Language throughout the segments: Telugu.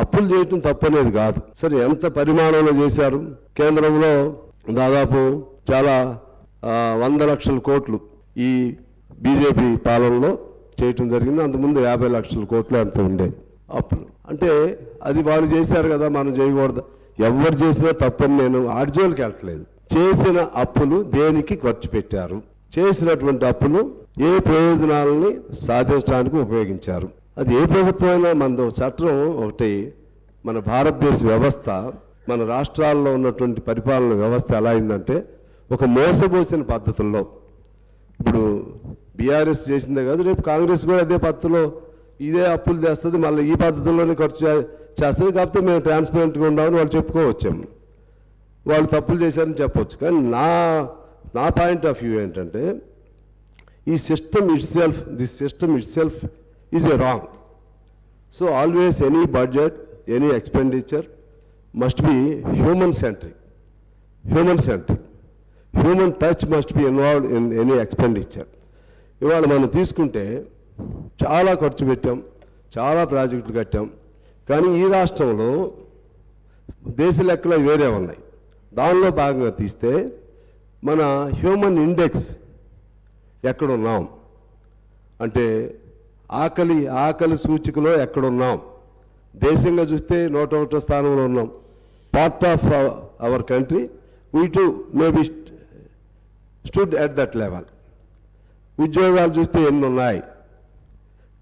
అప్పులు చేయటం తప్పనేది కాదు. సరే ఎంత పరిమాణంలో చేశారు? కేంద్రంలో దాదాపు చాలా వంద లక్షల కోట్లు ఈ బీజేపీ పాలనలో చేయటం జరిగింది. అంతకుముందు యాభై లక్షల కోట్లు అంత ఉండేది అప్పులు. అంటే అది వాళ్ళు చేశారు కదా మనం చేయకూడదు. ఎవరు చేసినా తప్పని నేను ఆర్జోలకి వెళ్ళట్లేదు. చేసిన అప్పులు దేనికి ఖర్చు పెట్టారు? చేసినటువంటి అప్పులు ఏ ప్రయోజనాలని సాధించడానికి ఉపయోగించారు? అది ఏ ప్రభుత్వమైనా అయినా చట్టం ఒకటి మన భారతదేశ వ్యవస్థ మన రాష్ట్రాల్లో ఉన్నటువంటి పరిపాలన వ్యవస్థ ఎలా అయిందంటే ఒక మోసపోసిన పద్ధతుల్లో. ఇప్పుడు బీఆర్ఎస్ చేసిందే కాదు రేపు కాంగ్రెస్ కూడా అదే పద్ధతిలో ఇదే అప్పులు చేస్తుంది మళ్ళీ ఈ పద్ధతుల్లోనే ఖర్చు చేస్తుంది కాకపోతే మేము ట్రాన్స్పరెంట్గా ఉండామని వాళ్ళు చెప్పుకోవచ్చాము. వాళ్ళు తప్పులు చేశారని చెప్పొచ్చు. కానీ నా నా పాయింట్ ఆఫ్ వ్యూ ఏంటంటే ఈ system itself this system itself is a wrong. So always any budget any expenditure must be human centric. Human centric. Human touch must be involved in any expenditure. ఇవాళ మనం తీసుకుంటే చాలా ఖర్చు పెట్టాం చాలా ప్రాజెక్టులు కట్టాం కానీ ఈ రాష్ట్రంలో దేశ లెక్కలు వేరే ఉన్నాయి. దానిలో భాగంగా తీస్తే మన హ్యూమన్ ఇండెక్స్ ఎక్కడున్నాం? అంటే ఆకలి ఆకలి సూచికలో ఎక్కడున్నాం? దేశంగా చూస్తే నూట ఒకటో స్థానంలో ఉన్నాం. Part of our country we to maybe stood at that level ఉద్యోగాలు చూస్తే ఎన్ని ఉన్నాయి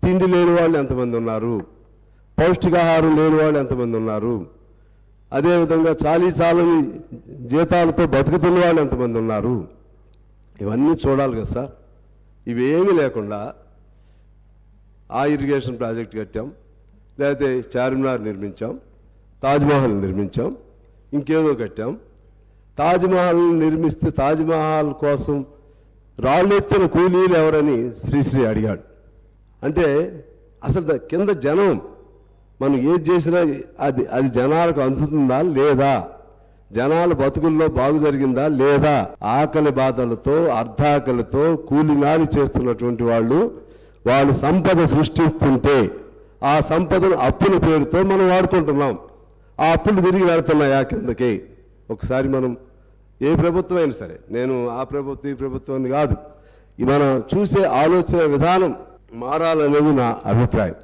తిండి లేని వాళ్ళు ఎంతమంది ఉన్నారు? పౌష్టికాహారం లేని వాళ్ళు ఎంతమంది ఉన్నారు? అదేవిధంగా చాలీ చాలని జీతాలతో బతుకుతున్న వాళ్ళు ఎంతమంది ఉన్నారు? ఇవన్నీ చూడాలి కదా సార్. ఇవేమీ లేకుండా ఆ ఇరిగేషన్ ప్రాజెక్ట్ కట్టాం. లేకపోతే చార్మినార్ నిర్మించాం తాజ్మహల్ నిర్మించాం ఇంకేదో కట్టాం. తాజ్మహల్ నిర్మిస్తే తాజ్మహల్ కోసం రాళ్ళెత్తిన కూలీలు ఎవరని శ్రీశ్రీ అడిగాడు. అంటే అసలు కింద జనం మనం ఏది చేసినా అది అది జనాలకు అందుతుందా లేదా? జనాల బతుకుల్లో బాగు జరిగిందా లేదా? ఆకలి బాధలతో అర్ధాకలితో కూలినాలి చేస్తున్నటువంటి వాళ్ళు వాళ్ళు సంపద సృష్టిస్తుంటే ఆ సంపదను అప్పుల పేరుతో మనం వాడుకుంటున్నాం. ఆ అప్పులు తిరిగి వెళ్తున్నాయా కిందకి? ఒకసారి మనం ఏ ప్రభుత్వం అయినా సరే నేను ఆ ప్రభుత్వం ఈ ప్రభుత్వం కాదు. మనం చూసే ఆలోచన విధానం మారాలనేది నా అభిప్రాయం.